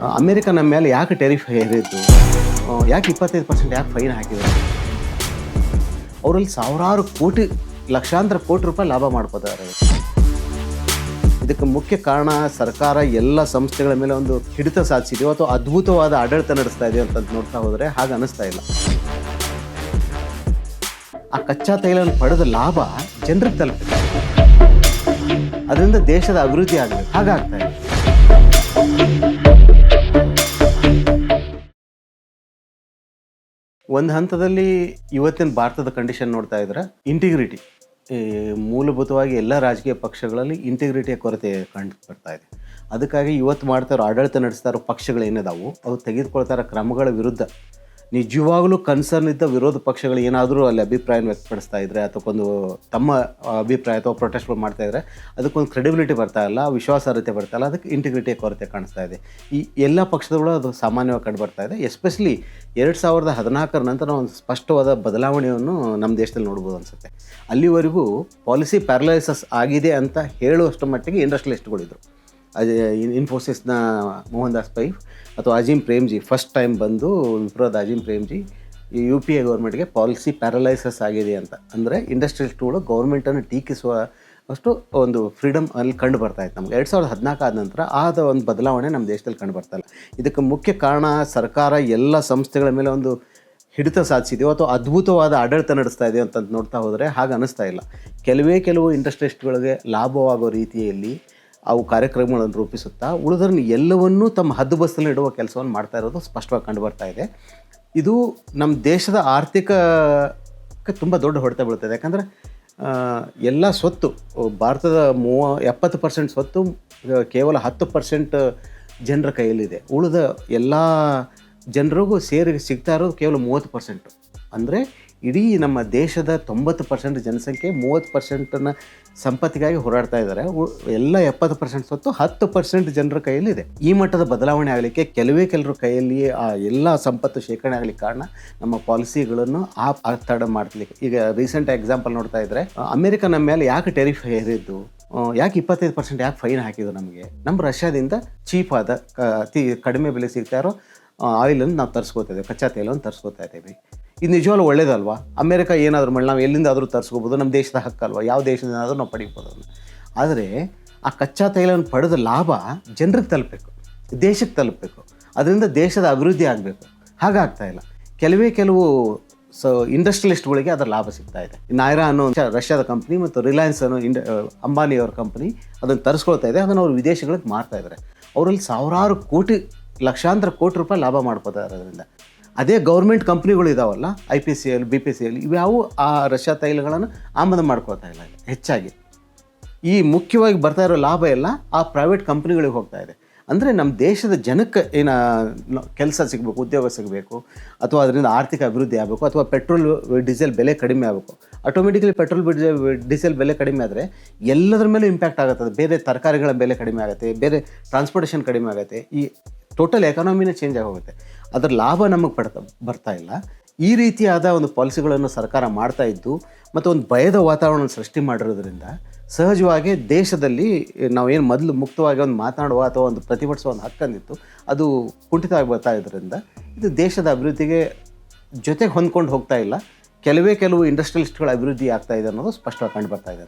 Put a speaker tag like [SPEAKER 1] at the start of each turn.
[SPEAKER 1] America ನಮ್ಮ ಮೇಲೆ ಯಾಕೆ ಟೆರಿಫ್ ಹೇರಿದ್ದು? ಯಾಕೆ ಇಪ್ಪತ್ತೈದು ಪರ್ಸೆಂಟ್ ಯಾಕೆ ಫೈನ್ ಹಾಕಿದ್ರು? ಅವರಲ್ಲಿ ಸಾವಿರಾರು ಕೋಟಿ, ಲಕ್ಷಾಂತರ ಕೋಟಿ ರೂಪಾಯಿ ಲಾಭ ಮಾಡ್ಕೋತಾರೆ ಇದಕ್ಕೆ ಮುಖ್ಯ ಕಾರಣ ಸರ್ಕಾರ ಎಲ್ಲ ಸಂಸ್ಥೆಗಳ ಮೇಲೆ ಒಂದು ಹಿಡಿತ ಸಾಧಿಸಿದೆಯೋ ಅಥವಾ ಅದ್ಭುತವಾದ ಆಡಳಿತ ನಡೆಸ್ತಾ ಇದೆಯೋ ಅಂತ ನೋಡ್ತಾ ಹೋದರೆ ಹಾಗೆ ಅನಿಸ್ತಾ ಇಲ್ಲ. ಆ ಕಚ್ಚಾ ತೈಲವನ್ನು ಪಡೆದ ಲಾಭ ಜನರಿಗೆ ತಲುಪಿದೆ. ಅದರಿಂದ ದೇಶದ ಅಭಿವೃದ್ಧಿ ಆಗಬೇಕು. ಹಾಗಾಗ್ತಾ ಇದೆ. ಒಂದು ಹಂತದಲ್ಲಿ ಇವತ್ತಿನ ಭಾರತದ ಕಂಡೀಷನ್ ನೋಡ್ತಾ ಇದ್ರೆ ಇಂಟಿಗ್ರಿಟಿ ಮೂಲಭೂತವಾಗಿ ಎಲ್ಲ ರಾಜಕೀಯ ಪಕ್ಷಗಳಲ್ಲಿ ಇಂಟಿಗ್ರಿಟಿಯ ಕೊರತೆ ಕಂಡು ಬರ್ತಾ ಇದೆ. ಅದಕ್ಕಾಗಿ ಇವತ್ತು ಮಾಡ್ತಾರೋ ಆಡಳಿತ ನಡೆಸ್ತಾರೋ ಪಕ್ಷಗಳು ಏನಿದಾವು ಅವು ತೆಗೆದುಕೊಳ್ತಾ ಇರೋ ಕ್ರಮಗಳ ವಿರುದ್ಧ ನಿಜವಾಗ್ಲೂ ಕನ್ಸರ್ನ್ ಇದ್ದ ವಿರೋಧ ಪಕ್ಷಗಳು ಏನಾದರೂ ಅಲ್ಲಿ ಅಭಿಪ್ರಾಯ ವ್ಯಕ್ತಪಡಿಸ್ತಾ ಇದ್ರೆ ಅಥವಾ ತಮ್ಮ ಅಭಿಪ್ರಾಯ ಅಥವಾ ಪ್ರೊಟೆಸ್ಟ್ಗಳು ಮಾಡ್ತಾ ಇದ್ರೆ ಅದಕ್ಕೊಂದು ಕ್ರೆಡಿಬಿಲಿಟಿ ಬರ್ತಾ ಇಲ್ಲ, ವಿಶ್ವಾಸಾರ್ಹತೆ ಬರ್ತಾ ಇಲ್ಲ, ಅದಕ್ಕೆ ಇಂಟಿಗ್ರಿಟಿಯ ಕೊರತೆ ಕಾಣಿಸ್ತಾ ಇದೆ. ಈ ಎಲ್ಲ ಪಕ್ಷದಗಳು ಅದು ಸಾಮಾನ್ಯವಾಗಿ ಕಂಡು ಬರ್ತಾ ಇದೆ. ಎಸ್ಪೆಷಲಿ ಎರಡು ಸಾವಿರದ ಹದಿನಾಲ್ಕರ ನಂತರ ಒಂದು ಸ್ಪಷ್ಟವಾದ ಬದಲಾವಣೆಯನ್ನು ನಮ್ಮ ದೇಶದಲ್ಲಿ ನೋಡ್ಬೋದು ಅನಿಸುತ್ತೆ. ಅಲ್ಲಿವರೆಗೂ ಪಾಲಿಸಿ ಪ್ಯಾರಲೈಸಸ್ ಆಗಿದೆ ಅಂತ ಹೇಳುವಷ್ಟು ಮಟ್ಟಿಗೆ ಇಂಡಸ್ಟ್ರಿಯಲಿಸ್ಟ್ಗಳಿದ್ರು ಇನ್ಫೋಸಿಸ್ನ ಮೋಹನ್ ದಾಸ್ ಪೈ ಅಥವಾ ಅಜೀಮ್ ಪ್ರೇಮ್ಜಿ ಫಸ್ಟ್ ಟೈಮ್ ಬಂದು ವಿಪ್ರೋದ ಅಜೀಮ್ ಪ್ರೇಮ್ಜಿ, ಈ ಯು ಪಿ ಎ ಗೌರ್ಮೆಂಟ್ಗೆ ಪಾಲಿಸಿ ಪ್ಯಾರಲೈಸಸ್ ಆಗಿದೆ ಅಂತ. ಅಂದರೆ ಇಂಡಸ್ಟ್ರಿಯಲಿಸ್ಟ್ಗಳು ಗೌರ್ಮೆಂಟನ್ನು ಟೀಕಿಸುವ ಅಷ್ಟು ಒಂದು ಫ್ರೀಡಮ್ ಅಲ್ಲಿ ಕಂಡು ಬರ್ತಾ ಇತ್ತು ನಮ್ಗೆ. ಎರಡು ಸಾವಿರದ ಹದಿನಾಲ್ಕು ಆದ ನಂತರ ಆದ ಒಂದು ಬದಲಾವಣೆ ನಮ್ಮ ದೇಶದಲ್ಲಿ ಕಂಡು ಬರ್ತಾ ಇಲ್ಲ. ಇದಕ್ಕೆ ಮುಖ್ಯ ಕಾರಣ ಸರ್ಕಾರ ಎಲ್ಲ ಸಂಸ್ಥೆಗಳ ಮೇಲೆ ಒಂದು ಹಿಡಿತ ಸಾಧಿಸಿದೆಯೋ ಅಥವಾ ಅದ್ಭುತವಾದ ಆಡಳಿತ ನಡೆಸ್ತಾ ಇದೆಯೋ ಅಂತ ನೋಡ್ತಾ ಹೋದರೆ ಹಾಗೆ ಅನ್ನಿಸ್ತಾ ಇಲ್ಲ. ಕೆಲವೇ ಕೆಲವು ಇಂಡಸ್ಟ್ರಿಸ್ಟ್ಗಳಿಗೆ ಲಾಭವಾಗೋ ರೀತಿಯಲ್ಲಿ ಅವು ಕಾರ್ಯಕ್ರಮಗಳನ್ನು ರೂಪಿಸುತ್ತಾ ಉಳಿದ್ರನ್ನ ಎಲ್ಲವನ್ನೂ ತಮ್ಮ ಹದ್ದುಬಸ್ತಲ್ಲಿ ಇಡುವ ಕೆಲಸವನ್ನು ಮಾಡ್ತಾ ಇರೋದು ಸ್ಪಷ್ಟವಾಗಿ ಕಂಡು ಬರ್ತಾ ಇದೆ. ಇದು ನಮ್ಮ ದೇಶದ ಆರ್ಥಿಕಕ್ಕೆ ತುಂಬ ದೊಡ್ಡ ಹೊಡೆತ ಬೀಳ್ತದೆ ಯಾಕಂದರೆ ಎಲ್ಲ ಸ್ವತ್ತು, ಭಾರತದ ಮೂವ, ಎಪ್ಪತ್ತು ಪರ್ಸೆಂಟ್ ಸ್ವತ್ತು, ಕೇವಲ ಹತ್ತು ಪರ್ಸೆಂಟ್ ಜನರ ಕೈಯಲ್ಲಿದೆ. ಉಳಿದ ಎಲ್ಲ ಜನರಿಗೂ ಸೇರಿ ಸಿಗ್ತಾ ಇರೋದು ಕೇವಲ ಮೂವತ್ತು ಪರ್ಸೆಂಟು. ಅಂದರೆ ಇಡೀ ನಮ್ಮ ದೇಶದ ತೊಂಬತ್ತು ಪರ್ಸೆಂಟ್ ಜನಸಂಖ್ಯೆ ಮೂವತ್ತು ಪರ್ಸೆಂಟನ್ನು ಸಂಪತ್ತಿಗಾಗಿ ಹೋರಾಡ್ತಾ ಇದ್ದಾರೆ. ಎಲ್ಲ ಎಪ್ಪತ್ತು ಪರ್ಸೆಂಟ್ ಸ್ವತ್ತು ಹತ್ತು ಪರ್ಸೆಂಟ್ ಜನರ ಕೈಯಲ್ಲಿದೆ. ಈ ಮಟ್ಟದ ಬದಲಾವಣೆ ಆಗಲಿಕ್ಕೆ ಕೆಲವೇ ಕೆಲರ ಕೈಯಲ್ಲಿ ಆ ಎಲ್ಲ ಸಂಪತ್ತು ಶೇಖರಣೆ ಆಗಲಿಕ್ಕೆ ಕಾರಣ ನಮ್ಮ ಪಾಲಿಸಿಗಳನ್ನು ಆ ತಡ ಮಾಡ್ಲಿಕ್ಕೆ. ಈಗ ರೀಸೆಂಟ್ ಎಕ್ಸಾಂಪಲ್ ನೋಡ್ತಾ ಇದ್ರೆ ಆ, ಅಮೆರಿಕ ನಮ್ಮ ಮೇಲೆ ಯಾಕೆ ಟೆರಿಫ್ ಹೇರಿದ್ದು? ಯಾಕೆ ಇಪ್ಪತ್ತೈದು ಪರ್ಸೆಂಟ್ ಯಾಕೆ ಫೈನ್ ಹಾಕಿದ್ರು ನಮಗೆ? ನಮ್ಮ ರಷ್ಯಾದಿಂದ ಚೀಪ್ ಆದ ಅತಿ ಕಡಿಮೆ ಬೆಲೆ ಸಿಗ್ತಾ ಇರೋ ಆಯಿಲನ್ನು ನಾವು ತರಿಸ್ಕೋತಾ ಇದ್ದೇವೆ ಕಚ್ಚಾ ತೈಲವನ್ನು ತರಿಸ್ಕೋತಾ ಇದ್ದೀವಿ. ಇದು ನಿಜವಾಗ್ಲೂ ಒಳ್ಳೇದಲ್ವಾ? ಅಮೇರಿಕಾ ಏನಾದರೂ ಮಾಡಿ ನಾವು ಎಲ್ಲಿಂದಾದರೂ ತರಿಸ್ಕೋಬೋದು ನಮ್ಮ ದೇಶದ ಹಕ್ಕಲ್ವಾ ಯಾವ ದೇಶದಿಂದಾದರೂ ನಾವು ಪಡಿಬೋದು ಅದನ್ನು. ಆದರೆ ಆ ಕಚ್ಚಾ ತೈಲವನ್ನು ಪಡೆದ ಲಾಭ ಜನರಿಗೆ ತಲುಪಬೇಕು, ದೇಶಕ್ಕೆ ತಲುಪಬೇಕು. ಅದರಿಂದ ದೇಶದ ಅಭಿವೃದ್ಧಿ ಆಗಬೇಕು. ಹಾಗಾಗ್ತಾ ಇಲ್ಲ. ಕೆಲವೇ ಕೆಲವು ಸೊ ಇಂಡಸ್ಟ್ರಿಯಲಿಸ್ಟ್ಗಳಿಗೆ ಅದರ ಲಾಭ ಸಿಗ್ತಾ ಇದೆ. ನಾಯ್ರಾ ಅನ್ನೋ ರಷ್ಯಾದ ಕಂಪ್ನಿ ಮತ್ತು ರಿಲಯನ್ಸ್ ಅನ್ನೋ ಇಂಡ ಅಂಬಾನಿಯವರ ಕಂಪ್ನಿ ಅದನ್ನು ತರಿಸ್ಕೊಳ್ತಾ ಇದೆ. ಅದನ್ನು ಅವರು ವಿದೇಶಗಳಿಗೆ ಮಾರ್ತಾ ಇದ್ದಾರೆ ಅವರಲ್ಲಿ ಸಾವಿರಾರು ಕೋಟಿ, ಲಕ್ಷಾಂತರ ಕೋಟಿ ರೂಪಾಯಿ ಲಾಭ ಮಾಡ್ಕೋತಾ ಅದರಿಂದ ಅದೇ ಗೌರ್ಮೆಂಟ್ ಕಂಪ್ನಿಗಳು ಇದಾವಲ್ಲ I P C L B P C L ಇವ್ಯಾವು ಆ ರಷ್ಯಾ ತೈಲಗಳನ್ನು ಆಮದು ಮಾಡ್ಕೊಳ್ತಾ ಇಲ್ಲ ಹೆಚ್ಚಾಗಿ. ಈ ಮುಖ್ಯವಾಗಿ ಬರ್ತಾ ಇರೋ ಲಾಭ ಎಲ್ಲ ಆ ಪ್ರೈವೇಟ್ ಕಂಪ್ನಿಗಳಿಗೆ ಹೋಗ್ತಾ ಇದೆ. ಅಂದರೆ ನಮ್ಮ ದೇಶದ ಜನಕ್ಕೆ ಏನ ಕೆಲಸ ಸಿಗಬೇಕು, ಉದ್ಯೋಗ ಸಿಗಬೇಕು, ಅಥವಾ ಅದರಿಂದ ಆರ್ಥಿಕ ಅಭಿವೃದ್ಧಿ ಆಗಬೇಕು, ಅಥವಾ ಪೆಟ್ರೋಲ್ ಡೀಸೆಲ್ ಬೆಲೆ ಕಡಿಮೆ ಆಗಬೇಕು. ಆಟೋಮೆಟಿಕಲಿ ಪೆಟ್ರೋಲ್ ಡೀಸೆಲ್ ಬೆಲೆ ಕಡಿಮೆ ಆದರೆ ಎಲ್ಲದರ ಮೇಲೂ ಇಂಪ್ಯಾಕ್ಟ್ ಆಗುತ್ತೆ. ಬೇರೆ ತರಕಾರಿಗಳ ಬೆಲೆ ಕಡಿಮೆ ಆಗುತ್ತೆ, ಬೇರೆ ಟ್ರಾನ್ಸ್ಪೋರ್ಟೇಷನ್ ಕಡಿಮೆ ಆಗುತ್ತೆ, ಈ ಟೋಟಲ್ ಎಕಾನಮಿನೇ ಚೇಂಜ್ ಆಗೋಗುತ್ತೆ ಅದರ ಲಾಭ ನಮಗೆ ಪಡ್ತಾ, ಬರ್ತಾ ಇಲ್ಲ. ಈ ರೀತಿಯಾದ ಒಂದು ಪಾಲಿಸಿಗಳನ್ನು ಸರ್ಕಾರ ಮಾಡ್ತಾ ಇದ್ದು, ಮತ್ತು ಒಂದು ಭಯದ ವಾತಾವರಣ ಸೃಷ್ಟಿ ಮಾಡಿರೋದ್ರಿಂದ ಸಹಜವಾಗಿ ದೇಶದಲ್ಲಿ ನಾವೇನು ಮೊದಲು ಮುಕ್ತವಾಗಿ ಒಂದು ಮಾತನಾಡುವ ಅಥವಾ ಒಂದು ಪ್ರತಿಭಟಿಸುವ ಒಂದು ಹಕ್ಕಂದಿತ್ತು, ಅದು ಕುಂಠಿತ ಆಗಿ ಬರ್ತಾ ಇದ್ದರಿಂದ ಇದು ದೇಶದ ಅಭಿವೃದ್ಧಿಗೆ ಜೊತೆಗೆ ಹೊಂದ್ಕೊಂಡು ಹೋಗ್ತಾ ಇಲ್ಲ. ಕೆಲವೇ ಕೆಲವು ಇಂಡಸ್ಟ್ರಿಯಲಿಸ್ಟ್ಗಳ ಅಭಿವೃದ್ಧಿ ಆಗ್ತಾ ಇದೆ ಅನ್ನೋದು ಸ್ಪಷ್ಟವಾಗಿ ಕಂಡು ಬರ್ತಾ ಇದೆ